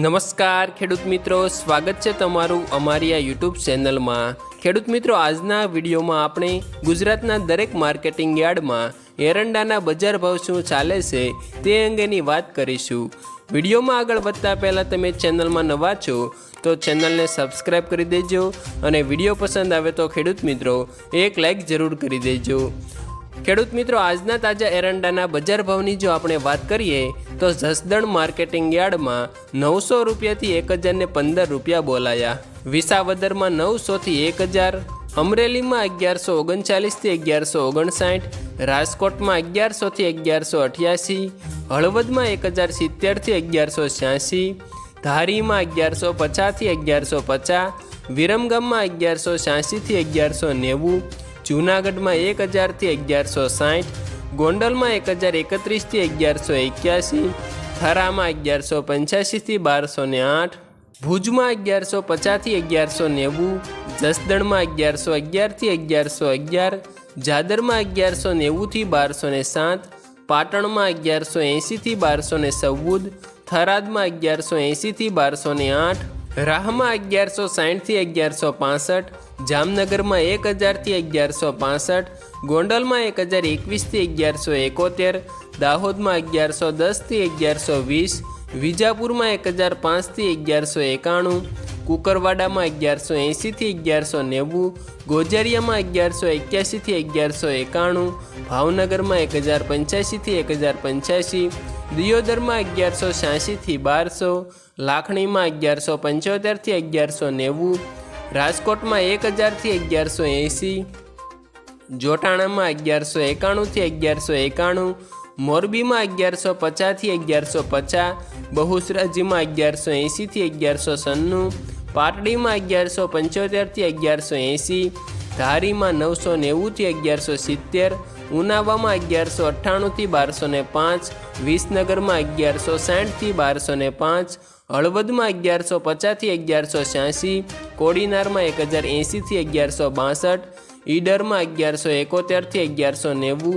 નમસ્કાર, ખેડૂત મિત્રો. સ્વાગત છે તમારું અમારી આ યુટ્યુબ ચેનલમાં. ખેડૂત મિત્રો, આજના વિડીયોમાં આપણે ગુજરાતના દરેક માર્કેટિંગ યાર્ડમાં એરંડાના બજાર ભાવ શું ચાલે છે તે અંગેની વાત કરીશું. વિડીયોમાં આગળ વધતા પહેલાં તમે ચેનલમાં નવા છો, તો ચેનલને સબસ્ક્રાઈબ કરી દેજો અને વીડિયો પસંદ આવે તો ખેડૂત મિત્રો, એક લાઈક જરૂર કરી દેજો. ખેડૂત મિત્રો, આજના તાજા એરંડાના બજાર ભાવની જો આપણે વાત કરીએ, તો જસદણ માર્કેટિંગ યાર્ડમાં નવસો રૂપિયાથી એક હજારને પંદર રૂપિયા બોલાયા. વિસાવદરમાં નવસોથી એક હજાર, અમરેલીમાં અગિયારસો ઓગણચાલીસથી અગિયારસો ઓગણસાઠ, રાજકોટમાં અગિયારસોથી અગિયારસો અઠ્યાસી, હળવદમાં એક હજાર સિત્તેરથી અગિયારસો છ્યાસી, ધારીમાં અગિયારસો પચાસથી અગિયારસો પચાસ, વિરમગામમાં અગિયારસો છ્યાસીથી અગિયારસો નેવું જૂનાગઢમાં એક હજારથી અગિયારસો સાઠ, ગોંડલમાં એક હજાર એકત્રીસથી અગિયારસો એક્યાસી, થરામાં અગિયારસો પંચ્યાસીથી બારસો ને આઠ, ભુજમાં અગિયારસો પચાસથી અગિયારસો નેવું, જસદણમાં અગિયારસો અગિયારથી અગિયારસો અગિયાર, જાદરમાં અગિયારસો નેવુંથી બારસો ને સાત, પાટણમાં અગિયારસો એંશીથી બારસો ને ચૌદ, થરાદમાં અગિયારસો એંશીથી બારસો ને આઠ, રાહમાં અગિયારસો સાઠથી અગિયારસો પાસઠ જામનગરમાં એક હજારથી અગિયારસો પાસઠ, ગોંડલમાં એક હજાર એકવીસથી અગિયારસો એકોતેર, દાહોદમાં અગિયારસો દસથી અગિયારસો વીસ, વિજાપુરમાં એક હજાર પાંચથી અગિયારસો એકાણું, કુકરવાડામાં અગિયારસો એંશીથી અગિયારસો નેવું, ગોજારિયામાં અગિયારસો એક્યાસીથી અગિયારસો એકાણું, ભાવનગરમાં એક હજાર પંચ્યાસીથી એક હજાર પંચ્યાસી, દિયોદરમાં અગિયારસો છ્યાસીથી બારસો, લાખણીમાં અગિયારસો પંચોતેરથી અગિયારસો નેવું રાજકોટમાં એક હજારથી અગિયારસો એંસી જોટાણામાં અગિયારસો એકાણુંથી અગિયારસો એકાણું, મોરબીમાં અગિયારસો પચાસથી અગિયારસો પચાસ, બહુસરાજીમાં અગિયારસો એંશીથી અગિયારસો સન્નું પાટડીમાં અગિયારસો પંચોતેરથી અગિયારસો એંસી ધારીમાં નવસો નેવુંથી અગિયારસો સિત્તેર, ઉનાવામાં અગિયારસો અઠ્ઠાણુંથી બારસો ને પાંચ, વિસનગરમાં અગિયારસો સાઠથી બારસો ને પાંચ, હળવદમાં અગિયારસો પચાસથી અગિયારસો છ્યાસી કોડીનારમાં એક હજાર એંશીથી અગિયારસો બાસઠ, ઈડરમાં અગિયારસો એકોતેરથી અગિયારસો નેવું,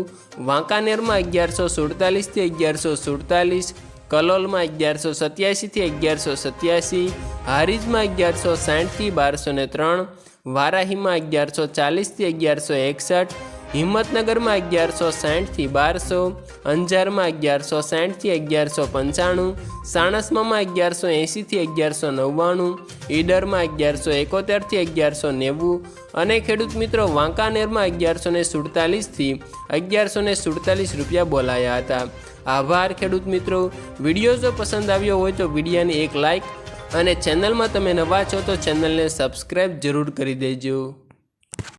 વાંકાનેરમાં અગિયારસો સુડતાલીસથી અગિયારસો સુડતાલીસ, કલોલમાં અગિયારસો સત્યાસીથી અગિયારસો સત્યાસી, હારીજમાં અગિયારસો સાઠથી બારસો ને ત્રણ, વારાહીમાં અગિયારસો ચાલીસથી અગિયારસો એકસઠ હિંમતનગરમાં અગિયારસો સાઠથી બારસો, અંજારમાં અગિયારસો સાઠથી અગિયારસો પંચાણું સાણસમામાં અગિયારસો એંશીથી અગિયારસો નવ્વાણું, ઈડરમાં અગિયારસો એકોતેરથી અગિયારસો નેવું અને ખેડૂત મિત્રો વાંકાનેરમાં અગિયારસો ને સુડતાલીસથી અગિયારસો ને સુડતાલીસ રૂપિયા બોલાયા હતા. આભાર ખેડૂત મિત્રો. વીડિયો જો પસંદ આવ્યો હોય તો વિડીયાને એક લાઇક અને ચેનલમાં તમે નવા છો તો ચેનલને સબસ્ક્રાઈબ જરૂર કરી દેજો.